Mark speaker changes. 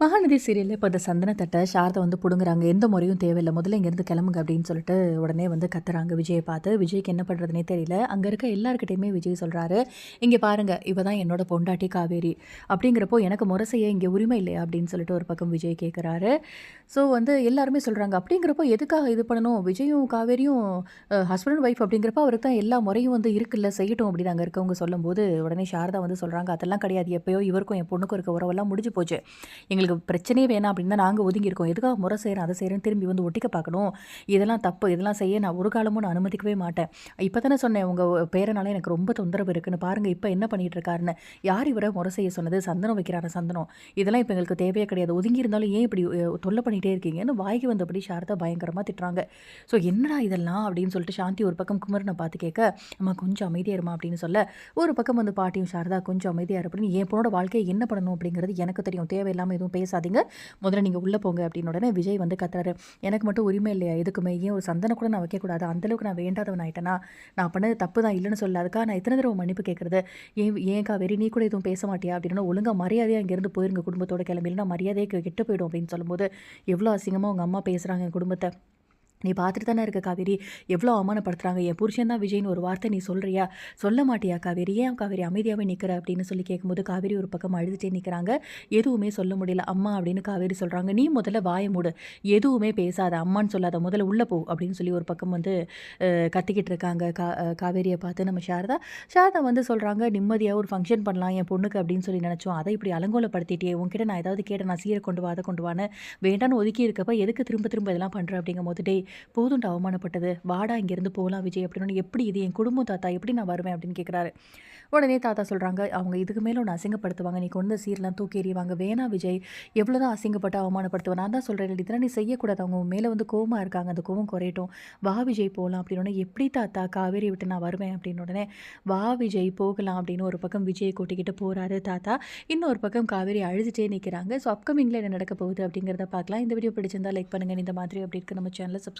Speaker 1: மகாநதி சீரியலில் இப்போ இந்த சந்தனத்தட்டை சாரதை வந்து பிடுங்குறாங்க. எந்த முறையும் தேவையில்லை. முதல்ல இங்கேருந்து கிளம்புங்க அப்படின்னு சொல்லிட்டு உடனே வந்து கத்துறாங்க விஜயை பார்த்து. விஜய்க்கு என்ன பண்ணுறதுனே தெரியல. அங்கே இருக்க எல்லாருக்கிட்டையுமே விஜய் சொல்கிறாரு இங்கே பாருங்கள் இவ தான் என்னோட பொண்டாட்டி காவேரி. அப்படிங்கிறப்போ எனக்கு முறை செய்ய இங்கே உரிமை இல்லையா? அப்படின்னு சொல்லிட்டு ஒரு பக்கம் விஜய் கேட்குறாரு ஸோ வந்து எல்லாருமே சொல்கிறாங்க அப்படிங்கிறப்போ எதுக்காக இது பண்ணணும்? விஜயும் காவேரியும் ஹஸ்பண்ட் அண்ட் ஒய்ஃப் அப்படிங்கிறப்ப அவருக்கு தான் எல்லா முறையும் வந்து இருக்குல்ல செய்யட்டும் அப்படின்னு அங்கே இருக்கவங்க சொல்லும்போது உடனே சாரதா வந்து சொல்கிறாங்க அதெல்லாம் கிடையாது. எப்போயோ இவருக்கும் என் பொண்ணுக்கும் இருக்க உறவெல்லாம் முடிஞ்சு போச்சு. எங்களுக்கு பிரச்சனையே வேணாம் அப்படின்னு தான் நாங்கள் ஒதுங்கியிருக்கோம். எதுக்காக முறை செய்கிறேன் அதை செய்கிறேன் திரும்பி வந்து ஒட்டிக்க பார்க்கணும். இதெல்லாம் தப்பு இதெல்லாம் செய்ய நான் ஒரு காலமும் நான் அனுமதிக்கவே மாட்டேன். இப்போ தானே சொன்னேன் உங்கள் பேரனால எனக்கு ரொம்ப தொந்தரவு இருக்குன்னு. பாருங்கள் இப்போ என்ன பண்ணிகிட்டு இருக்காருன்னு. யார் இவரை முறை செய்ய சொன்னது? சந்தனம் வைக்கிறாரு சந்தனம்? இதெல்லாம் இப்போ எங்களுக்கு தேவையே கிடையாது. ஒதுங்கி இருந்தாலும் ஏன் இப்படி தொல்லை பண்ணிகிட்டே இருக்கீங்கன்னு வாய்க்கு வந்தபடி சாரதா பயங்கரமாக திட்டுறாங்க. ஸோ என்னடா இதெல்லாம் அப்படின்னு சொல்லிட்டு சாந்தி ஒரு பக்கம் குமரனை பார்த்து கேட்க அம்மா கொஞ்சம் அமைதியாக இருமா அப்படின்னு சொல்ல ஒரு பக்கம் வந்து பாட்டியும் சாரதா கொஞ்சம் அமைதியாக இருப்பேன் என் பொண்ணோட வாழ்க்கையை என்ன பண்ணணும்? அப்படிங்கிறது எனக்கு தெரியும். தேவையில்லாமல் எதுவும் பேசாதீங்க. முதல்ல நீங்கள் உள்ளே போங்க அப்படின்னு உடனே விஜய் வந்து கத்துறாரு. எனக்கு மட்டும் உரிமை இல்லையா? எதுக்குமே? ஏன் ஒரு சந்தனை கூட நான் வைக்கக்கூடாது? அந்தளவுக்கு நான் வேண்டாதவன் ஆயிட்டேனா? நான் பண்ணது தப்பு தான் இல்லைன்னு சொல்ல அதுக்காக நான் எத்தனை தடவை மன்னிப்பு கேட்குறது ஏன் ஏன்க்கா வெறி நீ கூட எதுவும் பேச மாட்டியா? அப்படின்னா ஒழுங்காக மரியாதையாக இங்கேருந்து போயிருங்க குடும்பத்தோட கிளம்பி. இல்லைன்னா மரியாதையே கெட்டு போயிடும் அப்படின்னு சொல்லும்போது எவ்வளோ அசிங்கமாக உங்கள் அம்மா பேசுகிறாங்க என் குடும்பத்தை. நீ பார்த்துட்டு தானே இருக்க காவேரி? எவ்வளோ அவமானப்படுத்துறாங்க. என் புருஷன் தான் விஜய்னு ஒரு வார்த்தை நீ சொல்கிறியா சொல்ல மாட்டியா காவேரி? ஏன் காவேரி அமைதியாகவே நிற்கிற அப்படின்னு சொல்லி கேட்கும்போது காவேரி ஒரு பக்கம் அழுதுட்டே நிற்கிறாங்க எதுவுமே சொல்ல முடியல. அம்மா அப்படின்னு காவேரி சொல்கிறாங்க நீ முதல்ல வாயை மூடு. எதுவுமே பேசாத. அம்மான்னு சொல்லாத. முதல்ல உள்ளே போ அப்படின்னு சொல்லி ஒரு பக்கம் வந்து கத்திக்கிட்டு இருக்காங்க கா காவேரியை பார்த்து நம்ம சாரதா. சாரதா வந்து சொல்கிறாங்க நிம்மதியாக ஒரு ஃபங்க்ஷன் பண்ணலாம். என் பொண்ணுக்கு அப்படின்னு சொல்லி நினச்சோம். அதை இப்படி அலங்கோலப்படுத்திட்டே உன்கிட்ட நான் ஏதாவது கேட்டேன். நான் சீரை கொண்டு வா அதை கொண்டு வான்னு வேண்டான்னு ஒதுக்கி இருக்கப்ப எதுக்கு திரும்ப திரும்ப இதெல்லாம் பண்ணுறேன் அப்படிங்கும் போது டே போதும்டா அவமானப்பட்டது. வாடா இங்கேருந்து போகலாம் விஜய் அப்படின்னு. எப்படி இது? என் குடும்பம் தாத்தா எப்படி நான் வருவேன் அப்படின்னு கேட்குறாரு உடனே தாத்தா சொல்கிறாங்க அவங்க இதுக்கு மேலே ஒன்று அசிங்கப்படுத்துவாங்க. நீ கொண்டு சீரெலாம் தூக்கி எறிவாங்க. வேணாம் விஜய் எவ்வளோ தான் அசிங்கப்பட்டு அவமானப்படுத்துவேன். நான் தான் சொல்கிறேன் இதெல்லாம் நீ செய்யக்கூடாது. அவங்க மேலே வந்து கோவமாக இருக்காங்க. அந்த கோவம் குறையட்டும். வா விஜய் போகலாம் அப்படின்னு எப்படி தாத்தா காவேரி விட்டு நான் வருவேன் அப்படின்னு உடனே வா விஜய் போகலாம் அப்படின்னு ஒரு பக்கம் விஜய் கூட்டிக்கிட்டு போகிறாரு தாத்தா. இன்னொரு பக்கம் காவேரி அழுதுகிட்டே நிற்கிறாங்க ஸோ அப்கமிங்கில் என்ன நடக்க போகுது அப்படிங்கிறத பார்க்கலாம். இந்த வீடியோ பிடிச்சிருந்தா லைக் பண்ணுங்கள் இந்த மாதிரி அப்படி இருக்க நம்ம சேனலில் சேனலை